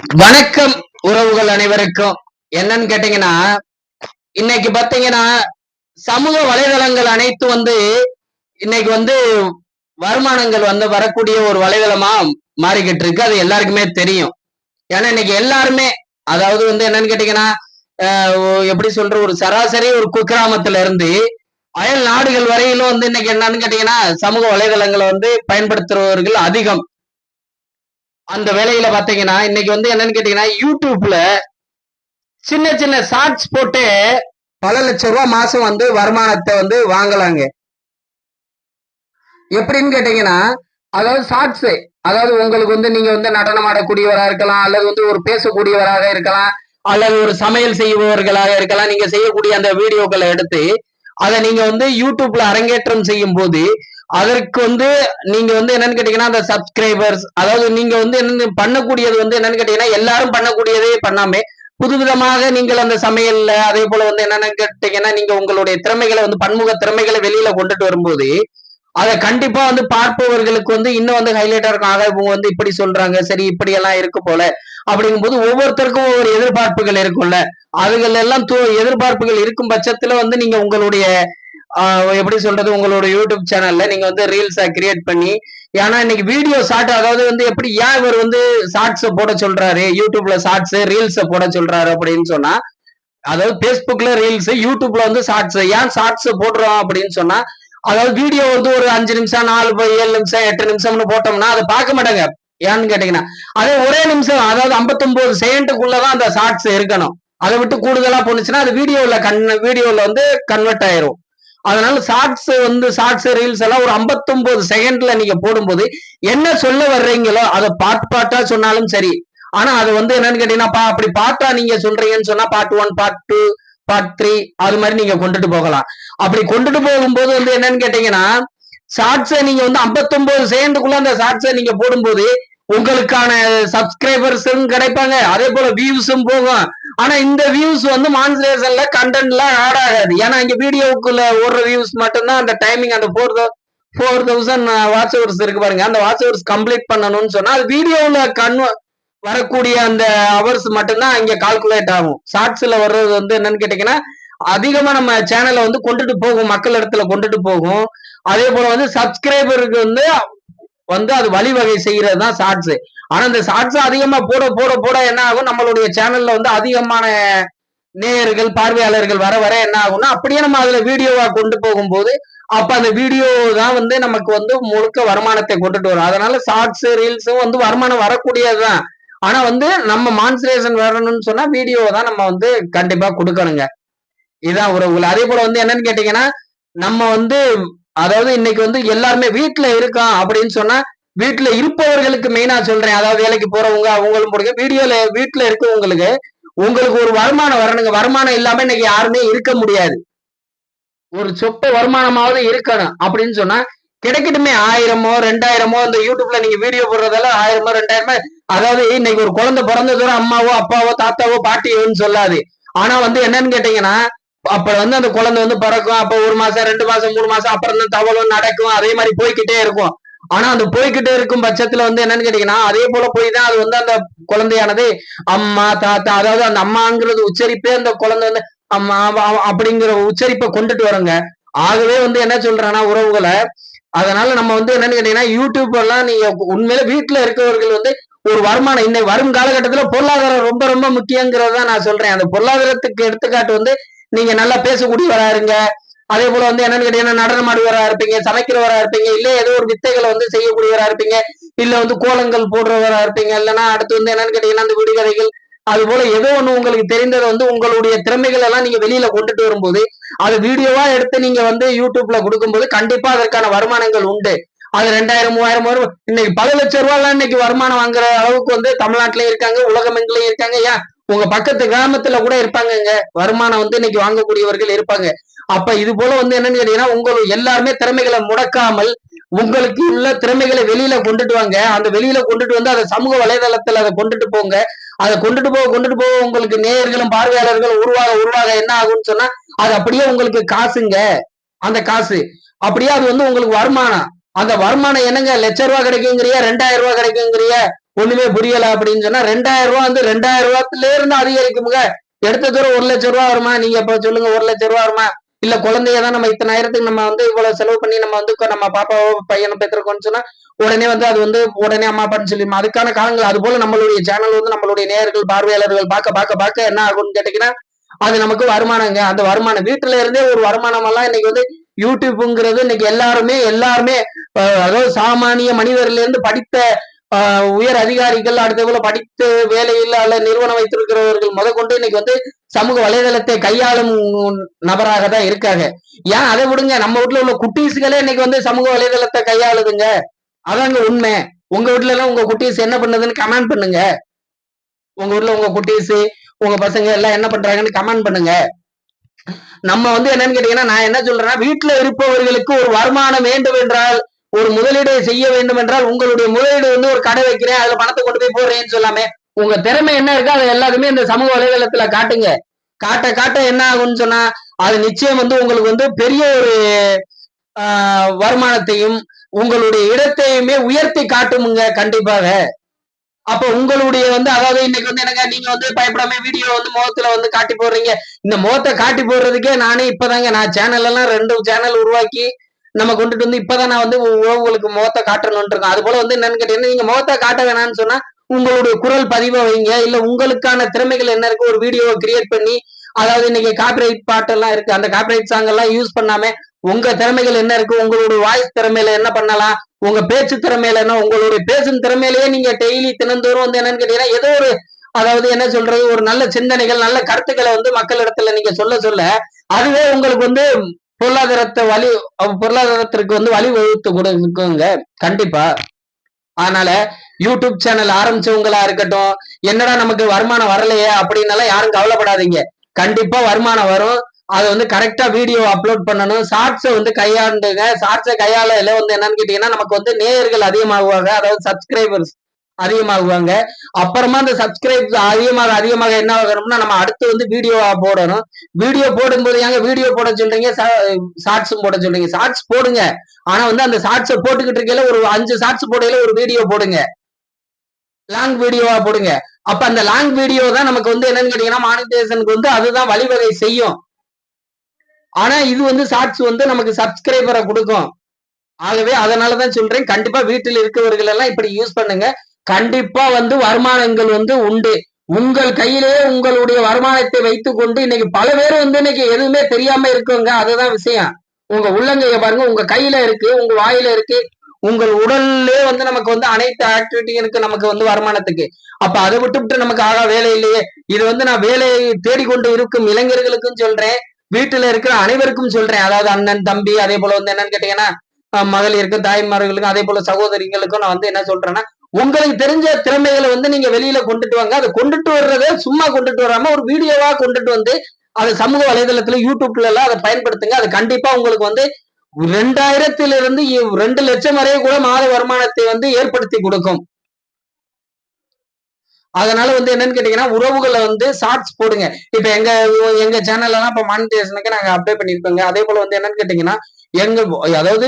வணக்கம் உறவுகள் அனைவருக்கும். என்னன்னு கேட்டீங்கன்னா இன்னைக்கு பாத்தீங்கன்னா சமூக வலைதளங்கள் அனைத்து வந்து இன்னைக்கு வந்து வருமானங்கள் வந்து வரக்கூடிய ஒரு வலைதளமா மாறிக்கிட்டு இருக்கு அது எல்லாருக்குமே தெரியும். ஏன்னா இன்னைக்கு எல்லாருமே அதாவது வந்து என்னன்னு கேட்டீங்கன்னா எப்படி சொல்ற ஒரு சராசரி ஒரு குக்கிராமத்துல இருந்து அயல் நாடுகள் வரையிலும் வந்து இன்னைக்கு என்னன்னு கேட்டீங்கன்னா சமூக வலைதளங்களை வந்து பயன்படுத்துறவர்கள் அதிகம். அந்த வேலையில பாத்தீங்கன்னா இன்னைக்கு வந்து என்னன்னு கேட்டீங்கன்னா யூடியூப்ல சின்ன சின்ன ஷார்ட்ஸ் போட்டு பல லட்சம் ரூபாய் மாசம் வந்து வருமானத்தை வந்து வாங்கலாங்க. எப்படின்னு கேட்டீங்கன்னா அதாவது ஷார்ட்ஸ் அதாவது உங்களுக்கு வந்து நீங்க வந்து நடனம் ஆடக்கூடியவராக இருக்கலாம் அல்லது வந்து ஒரு பேசக்கூடியவராக இருக்கலாம் அல்லது ஒரு சமையல் செய்பவர்களாக இருக்கலாம் நீங்க செய்யக்கூடிய அந்த வீடியோக்களை எடுத்து அதை நீங்க வந்து யூடியூப்ல அரங்கேற்றம் செய்யும் போது அதற்கு வந்து நீங்க வந்து என்னன்னு கேட்டீங்கன்னா அந்த சப்ஸ்கிரைபர்ஸ் அதாவது நீங்க வந்து என்ன பண்ணக்கூடியது வந்து என்னன்னு கேட்டீங்கன்னா எல்லாரும் பண்ணக்கூடியதே பண்ணாமே புதுவிதமாக நீங்கள் அந்த சமையல்ல அதே போல வந்து என்னன்னு கேட்டீங்கன்னா நீங்க உங்களுடைய திறமைகளை வந்து பன்முக திறமைகளை வெளியில கொண்டுட்டு வரும்போது அதை கண்டிப்பா வந்து பார்ப்பவர்களுக்கு வந்து இன்னும் வந்து ஹைலைட்டா இருக்கும். ஆக இவங்க வந்து இப்படி சொல்றாங்க சரி இப்படி எல்லாம் இருக்கு போல அப்படிங்கும்போது ஒவ்வொருத்தருக்கும் ஒவ்வொரு எதிர்பார்ப்புகள் இருக்கும்ல. அதுகள் எல்லாம் தூ- எதிர்பார்ப்புகள் இருக்கும் பட்சத்துல வந்து நீங்க உங்களுடைய எப்படி சொல்றது உங்களோட யூடியூப் சேனல்ல நீங்க வந்து ரீல்ஸா கிரியேட் பண்ணி ஏன்னா இன்னைக்கு வீடியோ ஷார்ட் அதாவது வந்து எப்படி ஏன் இவர் வந்து ஷார்ட்ஸ் போட சொல்றாரு யூடியூப்ல ஷார்ட்ஸ் ரீல்ஸ் போட சொல்றாரு அப்படின்னு சொன்னா அதாவது பேஸ்புக்ல ரீல்ஸ் யூடியூப்ல வந்து ஷார்ட்ஸ் ஏன் ஷார்ட்ஸ் போடுறோம் அப்படின்னு சொன்னா அதாவது வீடியோ வந்து ஒரு அஞ்சு நிமிஷம் நாலு ப- ஏழு நிமிஷம் எட்டு நிமிஷம்னு போட்டோம்னா அதை பார்க்க மாட்டாங்க. ஏன்னு கேட்டீங்கன்னா அதே ஒரே நிமிஷம் அதாவது 59 செகண்டுக்குள்ளதான் அந்த ஷார்ட்ஸ் இருக்கணும். அதை விட்டு கூடுதலா போனுச்சுன்னா அது வீடியோல கன் வீடியோல வந்து கன்வெர்ட் ஆயிரும். அதனால ஷார்ட்ஸ் வந்து ஷார்ட்ஸ் ரீல்ஸ் எல்லாம் ஒரு 59 செகண்ட்ல நீங்க போடும்போது என்ன சொல்ல வர்றீங்களோ அதை பாட்டு பாட்டா சொன்னாலும் சரி. ஆனா அது வந்து என்னன்னு கேட்டீங்கன்னா பா- அப்படி பாட்டா நீங்க சொல்றீங்கன்னு சொன்னா part one part two part three அது மாதிரி நீங்க கொண்டுட்டு போகலாம். அப்படி கொண்டுட்டு போகும்போது வந்து என்னன்னு கேட்டீங்கன்னா ஷார்ட்ஸை நீங்க வந்து 59 செகண்டுக்குள்ள அந்த ஷார்ட்ஸை நீங்க போடும்போது உங்களுக்கான சப்ஸ்கிரைபர்ஸும் கிடைப்பாங்க. அதே போல வியூஸும் போகும். ஆனா இந்த வியூஸ் வந்து மான்சரேஷன்ல கண்டென்ட்ல ஆட் ஆகாது. ஏன்னா இங்க வீடியோவுக்குள்ள ஓடுற வியூஸ் மட்டும்தான் அந்த டைமிங் அந்த four four thousand watch hours இருக்கு பாருங்க. அந்த வாட்ச் ஹவர்ஸ் கம்ப்ளீட் பண்ணணும்னு சொன்னா அது வீடியோல கண் வரக்கூடிய அந்த ஹவர்ஸ் மட்டும்தான் இங்க கால்குலேட் ஆகும். ஷார்ட்ஸ்ல வர்றது வந்து என்னன்னு கேட்டீங்கன்னா அதிகமா நம்ம சேனலை வந்து கொண்டுட்டு போகும். மக்கள் இடத்துல கொண்டுட்டு போகும். அதே போல வந்து சப்ஸ்கிரைபருக்கு வந்து வந்து அது வழிவகை செய்யறது தான் ஷார்ட்ஸ் ஆனா இந்த ஷார்ட்ஸ் அதிகமா போட போட போட என்ன ஆகும்? நம்மளுடைய சேனல்ல வந்து அதிகமான நேயர்கள் பார்வையாளர்கள் வர வர என்ன ஆகும்னா அப்படியே நம்ம அதுல வீடியோவா கொண்டு போகும்போது அப்ப அந்த வீடியோ தான் வந்து நமக்கு வந்து முழுக்க வருமானத்தை கொண்டுட்டு வரும். அதனால ஷார்ட்ஸ் ரீல்ஸும் வந்து வருமானம் வரக்கூடியதுதான். ஆனா வந்து நம்ம மான்சரேஷன் வரணும்னு சொன்னா வீடியோ தான் நம்ம வந்து கண்டிப்பா கொடுக்கணுங்க. இதான் உறவுகள். அதே போல வந்து என்னன்னு கேட்டீங்கன்னா நம்ம வந்து அதாவது இன்னைக்கு வந்து எல்லாருமே வீட்டுல இருக்கான் அப்படின்னு சொன்னா வீட்டுல இருப்பவர்களுக்கு மெயினா சொல்றேன். அதாவது வேலைக்கு போறவங்க அவங்களும் போடுங்க. வீடியோல வீட்டுல இருக்கவங்களுக்கு உங்களுக்கு ஒரு வருமானம் வரணுங்க. வருமானம் இல்லாம இன்னைக்கு யாருமே இருக்க முடியாது. ஒரு சொப்ப வருமானமாவது இருக்கணும் அப்படின்னு சொன்னா கிடைக்கட்டுமே ஆயிரமோ ரெண்டாயிரமோ இந்த யூடியூப்ல நீங்க வீடியோ போடுறதால ஆயிரமோ ரெண்டாயிரமோ. அதாவது இன்னைக்கு ஒரு குழந்தை பிறந்ததோட அம்மாவோ அப்பாவோ தாத்தாவோ பாட்டியோன்னு சொல்லாது. ஆனா வந்து என்னன்னு கேட்டீங்கன்னா அப்ப வந்து அந்த குழந்தை வந்து பிறக்கும். அப்ப ஒரு மாசம் ரெண்டு மாசம் மூணு மாசம் அப்புறம் தான் தவளும் நடக்கும். அதே மாதிரி போய்க்கிட்டே இருக்கும். ஆனா அந்த போய்க்கிட்டே இருக்கும் பட்சத்துல வந்து என்னன்னு கேட்டீங்கன்னா அதே போல போய் தான் அது வந்து அந்த குழந்தையானது அம்மா தாத்தா அதாவது அந்த அம்மாங்கிறது உச்சரிப்பே அந்த குழந்தை வந்து அம்மா அப்படிங்கிற உச்சரிப்பை கொண்டுட்டு வருங்க. ஆகவே வந்து என்ன சொல்றேன்னா உறவுகளை அதனால நம்ம வந்து என்னன்னு கேட்டீங்கன்னா யூடியூப் எல்லாம் நீங்க உண்மையில வீட்டுல இருக்கவர்கள் வந்து ஒரு வருமானம் இன்னைக்கு வரும் காலகட்டத்துல பொருளாதாரம் ரொம்ப ரொம்ப முக்கியங்கிறத நான் சொல்றேன். அந்த பொருளாதாரத்துக்கு எடுத்துக்காட்டு வந்து நீங்க நல்லா பேசக்கூடியவரா இருங்க. அதே போல வந்து என்னன்னு கேட்டீங்கன்னா நடனம் ஆடுவரா இருப்பீங்க சமைக்கிறவரா இருப்பீங்க இல்ல ஏதோ ஒரு வித்தைகளை வந்து செய்யக்கூடியவரா இருப்பீங்க இல்ல வந்து கோலங்கள் போடுறவரா இருப்பீங்க இல்லைன்னா அடுத்து வந்து என்னன்னு கேட்டீங்கன்னா அந்த விடுகதைகள் அது போல ஏதோ ஒண்ணு உங்களுக்கு தெரிந்ததை வந்து உங்களுடைய திறமைகள் எல்லாம் நீங்க வெளியில கொண்டுட்டு வரும்போது அது வீடியோவா எடுத்து நீங்க வந்து யூடியூப்ல கொடுக்கும்போது கண்டிப்பா அதற்கான வருமானங்கள் உண்டு. அது ரெண்டாயிரம் மூவாயிரம் வரும். இன்னைக்கு பல லட்சம் ரூபாய்லாம் இன்னைக்கு வருமானம் வாங்குற அளவுக்கு வந்து தமிழ்நாட்டிலயும் இருக்காங்க உலகமெங்கிலையும் இருக்காங்க. ஏன்? உங்க பக்கத்து கிராமத்துல கூட இருப்பாங்கங்க. வருமானம் வந்து இன்னைக்கு வாங்கக்கூடியவர்கள் இருப்பாங்க. அப்ப இது போல வந்து என்னன்னு கேட்டீங்கன்னா உங்கள் எல்லாருமே திறமைகளை முடக்காமல் உங்களுக்கு உள்ள திறமைகளை வெளியில கொண்டுட்டு வாங்க. அந்த வெளியில கொண்டுட்டு வந்து அதை சமூக வலைதளத்துல அதை கொண்டுட்டு போங்க. அதை கொண்டுட்டு போக கொண்டுட்டு போக உங்களுக்கு நேயர்களும் பார்வையாளர்களும் உருவாக உருவாக என்ன ஆகும்னு சொன்னா அது அப்படியே உங்களுக்கு காசுங்க. அந்த காசு. அப்படியே அது வந்து உங்களுக்கு வருமானம். அந்த வருமானம் என்னங்க? லட்ச ரூபா கிடைக்குங்கிறியா? ரெண்டாயிரம் ரூபாய் கிடைக்குங்கிறியா? ஒண்ணுமே புரியல அப்படின்னு சொன்னா ரெண்டாயிரம் ரூபாய் வந்து ரெண்டாயிரம் ரூபாய்ல இருந்து அதிகரிக்குமுங்க. எடுத்த தூரம் ஒரு லட்சம் ரூபா வருமா? நீங்க இப்ப சொல்லுங்க ஒரு லட்சம் ரூபா வருமா? இல்ல குழந்தைய தான் நம்ம இத்தனை ஆயிரத்துக்கு நம்ம வந்து இவ்வளவு செலவு பண்ணி நம்ம வந்து நம்ம பாப்பாவோ பையனை பெற்றிருக்கோம்னு சொன்னா உடனே வந்து அது வந்து உடனே அம்மா அப்பான்னு சொல்லிடுமா? அதுக்கான காலங்கள் அது போல நம்மளுடைய சேனல் வந்து நம்மளுடைய நேயர்கள் பார்வையாளர்கள் பார்க்க பார்க்க பார்க்க என்ன ஆகும்னு கேட்டீங்கன்னா அது நமக்கு வருமானங்க. அந்த வருமானம் வீட்டுல இருந்தே ஒரு வருமானம் எல்லாம் இன்னைக்கு வந்து யூடியூப்ங்கிறது இன்னைக்கு எல்லாருமே எல்லாருமே அதாவது சாமானிய மனிதர்ல இருந்து படித்த உயர் அதிகாரிகள் அடுத்த போல படித்து வேலையில் அல்ல நிறுவனம் வைத்திருக்கிறவர்கள் முதற்கொண்டு இன்னைக்கு வந்து சமூக வலைதளத்தை கையாளும் நபராக தான் இருக்காங்க. ஏன் அதை விடுங்க? நம்ம வீட்டுல உள்ள குட்டீஸ்களே இன்னைக்கு வந்து சமூக வலைதளத்தை கையாளுதுங்க. அதாங்க உண்மை. உங்க வீட்ல எல்லாம் உங்க குட்டீஸ் என்ன பண்ணுதுன்னு கமெண்ட் பண்ணுங்க. உங்க வீட்டுல உங்க குட்டீஸ் உங்க பசங்க எல்லாம் என்ன பண்றாங்கன்னு கமெண்ட் பண்ணுங்க. நம்ம வந்து என்னன்னு கேட்டீங்கன்னா நான் என்ன சொல்றேன்னா வீட்டுல இருப்பவர்களுக்கு ஒரு வருமானம் வேண்டும் என்றால் ஒரு முதலீடு செய்ய வேண்டும் என்றால் உங்களுடைய முதலீடு வந்து ஒரு கடை வைக்கிறேன் அதுல பணத்தை கொண்டு போய் போடுறேன்னு சொல்லாமே உங்க திறமை என்ன இருக்கோ அதை எல்லாருமே இந்த சமூக வலைதளத்துல காட்டுங்க. காட்ட காட்ட என்ன ஆகும்னு சொன்னா அது நிச்சயம் வந்து உங்களுக்கு வந்து பெரிய ஒரு வருமானத்தையும் உங்களுடைய இடத்தையுமே உயர்த்தி காட்டுமுங்க கண்டிப்பாக. அப்ப உங்களுடைய வந்து அதாவது இன்னைக்கு வந்து எனக்கு நீங்க வந்து பயப்படாம வீடியோ வந்து முகத்துல வந்து காட்டி போடுறீங்க. இந்த முகத்தை காட்டி போடுறதுக்கே நானே இப்பதாங்க நான் சேனல் எல்லாம் ரெண்டு சேனல் உருவாக்கி நம்ம கொண்டுட்டு வந்து இப்பதான் நான் வந்து உறவுகளுக்கு உங்களுக்கு முகத்தை காட்டணும்னு இருக்கோம் அது போல வந்து என்னன்னு கேட்டீங்கன்னா நீங்க முகத்தை காட்ட வேணாம்னு சொன்னா உங்களுடைய குரல் பதிவை வைங்க. இல்ல உங்களுக்கான திறமைகள் என்ன இருக்கு ஒரு வீடியோவை கிரியேட் பண்ணி அதாவது இன்னைக்கு காப்பிரைட் பாட்டெல்லாம் இருக்கு. அந்த காப்பிரைட் சாங் எல்லாம் யூஸ் பண்ணாம உங்க திறமைகள் என்ன இருக்கு உங்களுடைய வாய்ஸ் திறமையில என்ன பண்ணலாம் உங்க பேச்சு திறமையில என்ன உங்களுடைய பேசும் திறமையிலேயே நீங்க டெய்லி தினந்தோறும் வந்து என்னன்னு கேட்டீங்கன்னா ஏதோ ஒரு அதாவது என்ன சொல்றது ஒரு நல்ல சிந்தனைகள் நல்ல கருத்துக்களை வந்து மக்களிடத்துல நீங்க சொல்ல சொல்ல அதுவே உங்களுக்கு வந்து பொருளாதாரத்தை வழி பொருளாதாரத்திற்கு வந்து வழி வகுத்து கொடுக்குங்க கண்டிப்பா. அதனால யூடியூப் சேனல் ஆரம்பிச்சவங்களா இருக்கட்டும் என்னடா நமக்கு வருமானம் வரலையே அப்படின்னால யாரும் கவலைப்படாதீங்க. கண்டிப்பா வருமானம் வரும். அதை வந்து கரெக்டா வீடியோ அப்லோட் பண்ணணும். ஷார்ட்ஸை வந்து கையாண்டுங்க. ஷார்ட்ஸை கையாள வந்து என்னன்னு கேட்டீங்கன்னா நமக்கு வந்து நேயர்கள் அதிகமாகுவாங்க. அதாவது சப்ஸ்கிரைபர்ஸ் அதிகமாகுவாங்க. அப்புறமா அந்த சப்ஸ்கிரைப் அதிகமாக அதிகமாக என்ன ஆகணும்னா நம்ம அடுத்து வந்து வீடியோவா போடணும். வீடியோ போடும்போது ஏங்க வீடியோ போட சொல்றீங்க? ஷார்ட்ஸும் போட சொல்றீங்க. ஷார்ட்ஸ் போடுங்க. ஆனா வந்து அந்த ஷார்ட்ஸை போட்டுக்கிட்டு இருக்கையில ஒரு அஞ்சு ஷார்ட்ஸ் போடையில ஒரு வீடியோ போடுங்க. லாங் வீடியோவா போடுங்க. அப்ப அந்த லாங் வீடியோ தான் நமக்கு வந்து என்னன்னு கேட்டீங்கன்னா மானிட்டேஷனுக்கு வந்து அதுதான் வழிவகை செய்யும். ஆனா இது வந்து ஷார்ட்ஸ் வந்து நமக்கு சப்ஸ்கிரைபரை கொடுக்கும். ஆகவே அதனாலதான் சொல்றேன். கண்டிப்பா வீட்டில் இருக்கவர்கள் எல்லாம் இப்படி யூஸ் பண்ணுங்க. கண்டிப்பா வந்து வருமானங்கள் வந்து உண்டு. உங்கள் கையிலேயே உங்களுடைய வருமானத்தை வைத்து கொண்டு இன்னைக்கு பல பேர் வந்து இன்னைக்கு எதுவுமே தெரியாம இருக்குங்க அதுதான் விஷயம். உங்க உள்ளங்கைய பாருங்க உங்க கையில இருக்கு உங்க வாயில இருக்கு. உங்கள் உடல்லே வந்து நமக்கு வந்து அனைத்து ஆக்டிவிட்டியும் இருக்கு நமக்கு வந்து வருமானத்துக்கு. அப்ப அதை விட்டுவிட்டு நமக்கு ஆகா வேலை இல்லையே. இது வந்து நான் வேலையை தேடிக்கொண்டு இருக்கும் இளைஞர்களுக்கும் சொல்றேன். வீட்டுல இருக்கிற அனைவருக்கும் சொல்றேன். அதாவது அண்ணன் தம்பி அதே போல வந்து என்னன்னு கேட்டீங்கன்னா மகளிருக்கும் தாய்மார்களுக்கும் அதே போல சகோதரிகளுக்கும் நான் வந்து என்ன சொல்றேன்னா உங்களுக்கு தெரிஞ்ச திறமைகளை வந்து நீங்க வெளியில கொண்டுட்டு வாங்க. அதை கொண்டுட்டு வர்றதை சும்மா கொண்டுட்டு வராம ஒரு வீடியோவா கொண்டுட்டு வந்து அதை சமூக வலைதளத்துல யூடியூப்ல எல்லாம் அதை பயன்படுத்துங்க. அது கண்டிப்பா உங்களுக்கு வந்து ரெண்டாயிரத்திலிருந்து ரெண்டு லட்சம் வரைய கூட மாத வருமானத்தை வந்து ஏற்படுத்தி கொடுக்கும். அதனால வந்து என்னன்னு கேட்டீங்கன்னா உறவுகளை வந்து ஷார்ட்ஸ் போடுங்க. இப்ப எங்க எங்க சேனல்லாம் இப்ப மானிட்டேஷனுக்கு நாங்க அப்டேட் பண்ணிருக்கோங்க அதே போல வந்து என்னன்னு கேட்டீங்கன்னா எங்க அதாவது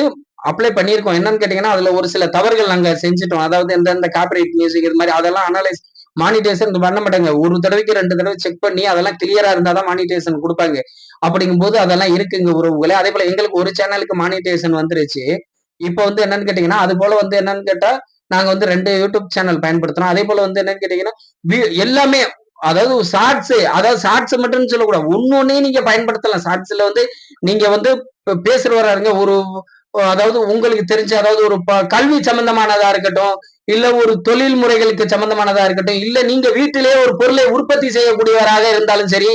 அப்ளை பண்ணியிருக்கோம். என்னன்னு கேட்டீங்கன்னா அதுல ஒரு சில தவறுகள் நாங்க செஞ்சுட்டோம். அதாவது எந்தெந்த காப்பிரைட் மியூசிக் இது மாதிரி அதெல்லாம் அனலைஸ் மானிட்டேஷன் பண்ண மாட்டாங்க. ஒரு தடவைக்கு ரெண்டு தடவை செக் பண்ணி அதெல்லாம் கிளியரா இருந்தாதான் மானிட்டேஷன் கொடுப்பாங்க. அப்படிங்கும் போது அதெல்லாம் இருக்குங்க உறவுகளே. அதே போல எங்களுக்கு ஒரு சேனலுக்கு மானிட்டேஷன் வந்துருச்சு. இப்போ வந்து என்னன்னு கேட்டீங்கன்னா அது போல வந்து என்னன்னு கேட்டா நாங்க வந்து ரெண்டு யூடியூப் சேனல் பயன்படுத்துறோம். அதே போல வந்து என்னன்னு கேட்டீங்கன்னா எல்லாமே அதாவது ஷார்ட்ஸ் அதாவது ஷார்ட்ஸ் மட்டும் சொல்லக்கூடாது. ஒன்னொன்னே நீங்க பயன்படுத்தலாம். ஷார்ட்ஸ்ல வந்து நீங்க வந்து பேசுறவரா இருங்க ஒரு அதாவது உங்களுக்கு தெரிஞ்ச அதாவது ஒரு ப- கல்வி சம்பந்தமானதா இருக்கட்டும் இல்ல ஒரு தொழில் முறைகளுக்கு சம்பந்தமானதா இருக்கட்டும் இல்ல நீங்க வீட்டிலேயே ஒரு பொருளை உற்பத்தி செய்யக்கூடியவராக இருந்தாலும் சரி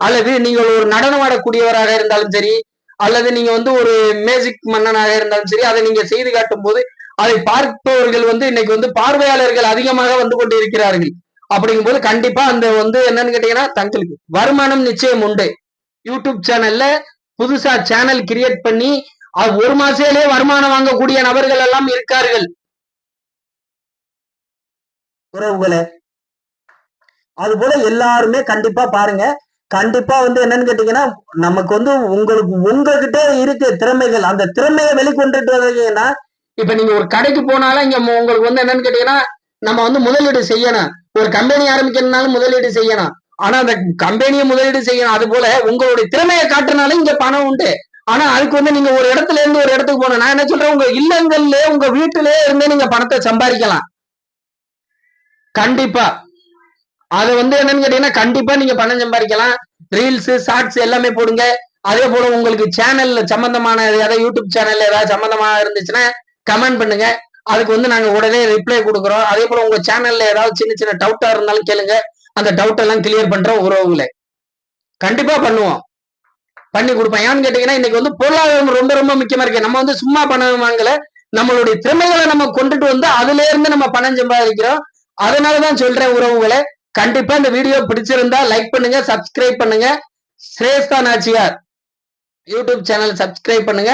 அல்லது நீங்கள் ஒரு நடனம் ஆடக்கூடியவராக இருந்தாலும் சரி அல்லது நீங்க வந்து ஒரு மேஜிக் மன்னனாக இருந்தாலும் சரி அதை நீங்க செய்து காட்டும் போது அதை பார்ப்பவர்கள் வந்து இன்னைக்கு வந்து பார்வையாளர்கள் அதிகமாக வந்து கொண்டு இருக்கிறார்கள் அப்படிங்கும்போது கண்டிப்பா அந்த வந்து என்னன்னு கேட்டீங்கன்னா தங்களுக்கு வருமானம் நிச்சயம் உண்டு. யூடியூப் சேனல்ல புதுசா சேனல் கிரியேட் பண்ணி அது ஒரு மாசத்திலே வருமானம் வாங்கக்கூடிய நபர்கள் எல்லாம் இருக்கார்கள். உறவுகளே. அது போல எல்லாருமே கண்டிப்பா பாருங்க. கண்டிப்பா வந்து என்னன்னு கேட்டீங்கன்னா நமக்கு வந்து உங்களுக்கு உங்ககிட்ட இருக்கு திறமைகள் அந்த திறமையை வெளிக்கொண்டுட்டு வந்தீங்கன்னா இப்ப நீங்க ஒரு கடைக்கு போனாலும் இங்க உங்களுக்கு வந்து என்னன்னு கேட்டீங்கன்னா நம்ம வந்து முதலீடு செய்யணும். ஒரு கம்பெனி ஆரம்பிக்கணும்னாலும் முதலீடு செய்யணும். ஆனா அந்த கம்பெனியை முதலீடு செய்யணும். அது போல உங்களுடைய திறமையை காட்டுனாலும் இங்க பணம் உண்டு. ஆனா அதுக்கு வந்து நீங்க ஒரு இடத்துல இருந்து ஒரு இடத்துக்கு போகணும். நான் என்ன சொல்றேன்? உங்க இல்லங்கள்ல உங்க வீட்டிலே இருந்தே நீங்க பணத்தை சம்பாதிக்கலாம். கண்டிப்பா. அது வந்து என்னன்னு கேட்டீங்கன்னா கண்டிப்பா நீங்க பணம் சம்பாதிக்கலாம். ரீல்ஸ் ஷார்ட்ஸ் எல்லாமே போடுங்க. அதே போல உங்களுக்கு சேனல்ல சம்பந்தமான ஏதாவது யூடியூப் சேனல்ல ஏதாவது சம்பந்தமா இருந்துச்சுன்னா கமெண்ட் பண்ணுங்க. அதுக்கு வந்து நாங்க உடனே ரிப்ளை கொடுக்குறோம். அதே போல உங்க சேனல்ல ஏதாவது சின்ன சின்ன டவுட்டா இருந்தாலும் கேளுங்க. அந்த டவுட் எல்லாம் கிளியர் பண்றோம் உறவுகளை. கண்டிப்பா பண்ணுவோம். பண்ணி கொடுப்பேன் ஏன்னு கேட்டீங்கன்னா இன்னைக்கு வந்து பொருளாதாரம் ரொம்ப ரொம்ப முக்கியமா இருக்கு. நம்ம வந்து சும்மா பணம் வாங்கல நம்மளுடைய திறமைகளை நம்ம கொண்டுட்டு வந்து அதுல இருந்து நம்ம பணம் சம்பாதிக்கிறோம். அதனாலதான் சொல்றேன் உறவுகளை கண்டிப்பா இந்த வீடியோ பிடிச்சிருந்தா லைக் பண்ணுங்க சப்ஸ்கிரைப் பண்ணுங்க. Shreshtha Nachiyar YouTube channel subscribe பண்ணுங்க.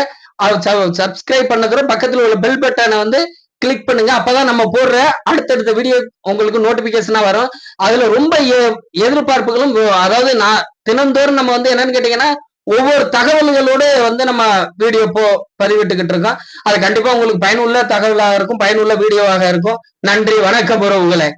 சப்ஸ்கிரைப் பண்ணதுக்கு பக்கத்துல உள்ள பெல் பட்டனை வந்து கிளிக் பண்ணுங்க. அப்பதான் நம்ம போடுற அடுத்தடுத்த வீடியோ உங்களுக்கு நோட்டிபிகேஷனா வரும். அதுல ரொம்ப எ- எதிர்பார்ப்புகளும் அதாவது நான் தினந்தோறும் நம்ம வந்து என்னன்னு கேட்டீங்கன்னா ஒவ்வொரு தகவல்களோடு வந்து நம்ம வீடியோ போ பதிவிட்டுக்கிட்டு இருக்கோம். அது கண்டிப்பா உங்களுக்கு பயனுள்ள தகவலாக இருக்கும் பயனுள்ள வீடியோவாக இருக்கும். நன்றி வணக்கம் உறவுகளை.